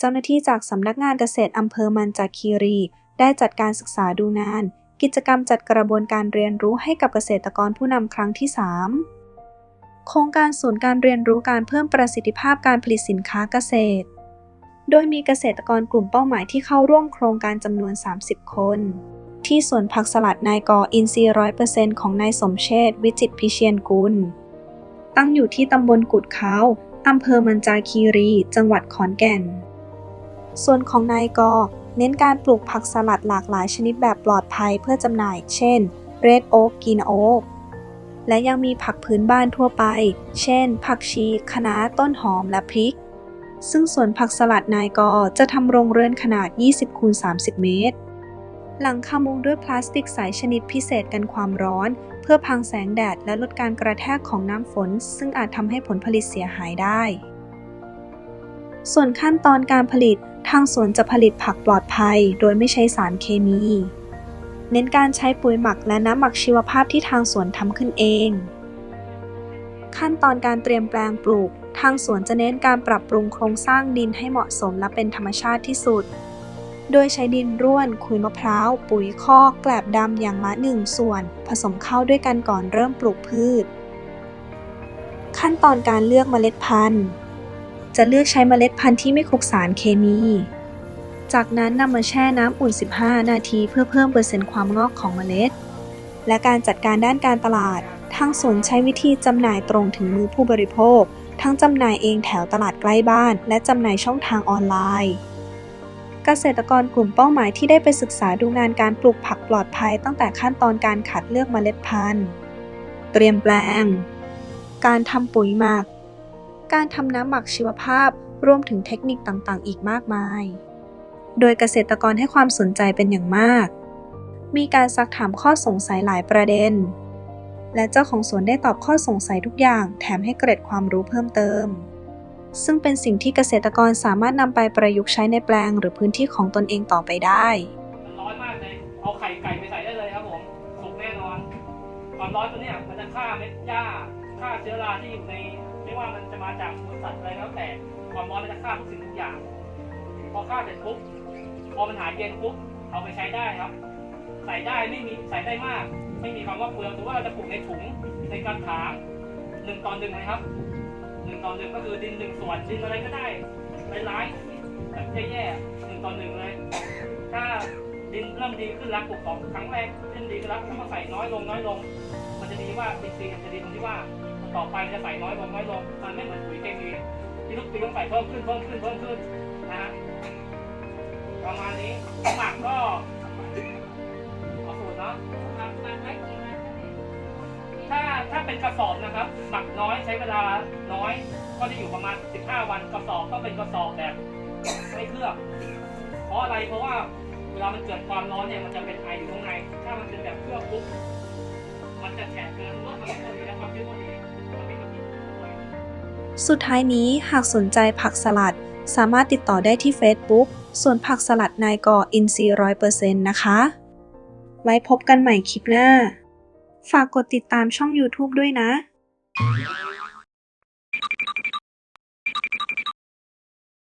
เจ้าหน้าที่จากสำนักงานเกษตรอำเภอมันจาคีรี ได้จัดการศึกษาดูงาน กิจกรรมจัดกระบวนการเรียนรู้ให้กับเกษตรกรผู้นำครั้งที่ 3 โครงการศูนย์การเรียนรู้การเพิ่มประสิทธิภาพการผลิตสินค้าเกษตร โดยมีเกษตรกรกลุ่มเป้าหมายที่เข้าร่วมโครงการจำนวน 30 คน ที่สวนผักสลัดนายกออินทรีร้อยเปอร์เซ็นต์ของนายสมเชษวิจิตพิเชียนกุล ตั้งอยู่ที่ตำบลกุดเขาอำเภอมันจาคีรี จังหวัดขอนแก่น ส่วนของนายกอเน้นการปลูกผักสลัดหลากหลายชนิดแบบปลอดภัยเพื่อจำหน่าย เช่น Red Oak กินโอ๊กและยังมีผักพื้นบ้านทั่วไป เช่น ผักชีคะน้าต้นหอมและพริก ซึ่งสวนผักสลัดนายกอจะทำโรงเรือนขนาด 20คูณ30 เมตร หลังคามุงด้วยพลาสติกใสชนิดพิเศษกันความร้อน เพื่อพังแสงแดดและลดการกระแทกของน้ำฝน ซึ่งอาจทำให้ผลผลิตเสียหายได้ ส่วนขั้นตอนการผลิต ทางสวนจะผลิตผักปลอดภัย โดยไม่ใช้สารเคมี เน้นการใช้ปุ๋ยหมักและน้ำหมักชีวภาพที่ทางสวนทำขึ้นเอง ขั้นตอนการเตรียมแปลงปลูก ทางสวนจะเน้นการปรับปรุงโครงสร้างดินให้เหมาะสมและเป็นธรรมชาติที่สุด โดยใช้ดินร่วนขุยมะพร้าว ปุ๋ยคอกแกลบดำอย่างละหนึ่งส่วน ผสมเข้าด้วยกันก่อนเริ่มปลูกพืช ขั้นตอนการเลือกเมล็ดพันธุ์ จะเลือกใช้เมล็ดพันธุ์ที่ไม่คลุกสารเคมี จากนั้นนำมาแช่น้ำอุ่น 15 นาทีเพื่อเพิ่มเปอร์เซ็นต์ความงอกของเมล็ด และการจัดการด้านการตลาด ทางสวนใช้วิธีจำหน่ายตรงถึงมือผู้บริโภค ทั้งจำหน่ายเองแถวตลาดใกล้บ้าน และจำหน่ายช่องทางออนไลน์เกษตรกรกลุ่มเป้าหมายที่ได้ไปศึกษาดูงานการปลูกผักปลอดภัยตั้งแต่ขั้นตอนการคัดเลือกเมล็ดพันธุ์ เตรียมแปลง การทำปุ๋ยหมัก การทำน้ำหมักชีวภาพ รวมถึงเทคนิคต่างๆ อีกมากมาย โดยเกษตรกรให้ความสนใจเป็นอย่างมาก มีการซักถามข้อสงสัยหลายประเด็น และเจ้าของสวนได้ตอบข้อสงสัยทุกอย่าง แถมให้เกร็ดความรู้เพิ่มเติม ซึ่งเป็นสิ่งที่เกษตรกรสามารถนำไปประยุกต์ใช้ในแปลงหรือพื้นที่ของตนเองต่อไปได้มันร้อนมากเลยเอาไข่ไก่ไปใส่ได้เลยครับผมสุกแน่นอนความร้อนตัวเนี้ยมันจะฆ่าเม็ดหญ้า ฆ่าเชื้อราที่อยู่ในไม่ว่ามันจะมาจากมูลสัตว์อะไรแล้วแต่ความร้อนมันจะฆ่าทุกสิ่งทุกอย่าง พอฆ่าเสร็จปุ๊บพอมันหายเย็นปุ๊บเอาไปใช้ได้ครับ ใส่ได้ไม่มีใส่ได้มาก ไม่มีคำว่าเปลืองถือว่าเราจะปลูกในถุงในกระถางหนึ่งต่อหนึ่งนะครับหนึ่งต่อหนึ่งก็คือดินหนึ่งส่วนดินอะไรก็ได้ไร้ายแบบแย่ๆหนึ่งต่อหนึ่งเลย ถ้าดินเริ่มดีขึ้นแล้วปลูกของครั้งแรกดินดีขึ้นแล้วก็มาใส่น้อยลงน้อยลง ว่าดินซีมันจะดีตรงที่ว่าต่อไปจะใส่น้อยลงน้อยลงมันไม่เหมือนปุ๋ยเคมีที่ทุกปีต้องใส่เพิ่มขึ้นเพิ่มขึ้นเพิ่มขึ้นนะฮะประมาณนี้หมักก็เอาสูตรเนาะถ้าถ้าเป็นกระสอบนะครับหมักน้อยใช้เวลาน้อย ก็จะอยู่ประมาณ 15 วันกระสอบต้องเป็นกระสอบแบบไม่เคลือบเพราะอะไรเพราะว่าเวลามันเกิดความร้อนเนี่ยมันจะเป็นไออยู่ข้างใน ถ้ามันเป็นแบบเคลือบปุ๊บ สุดท้ายนี้หากสนใจผักสลัด สามารถติดต่อได้ที่ Facebook ส่วนผักสลัดนายกออินซีร้อยเปอร์เซ็นต์นะคะ ไว้พบกันใหม่คลิปหน้า ฝากกดติดตามช่อง YouTube ด้วยนะ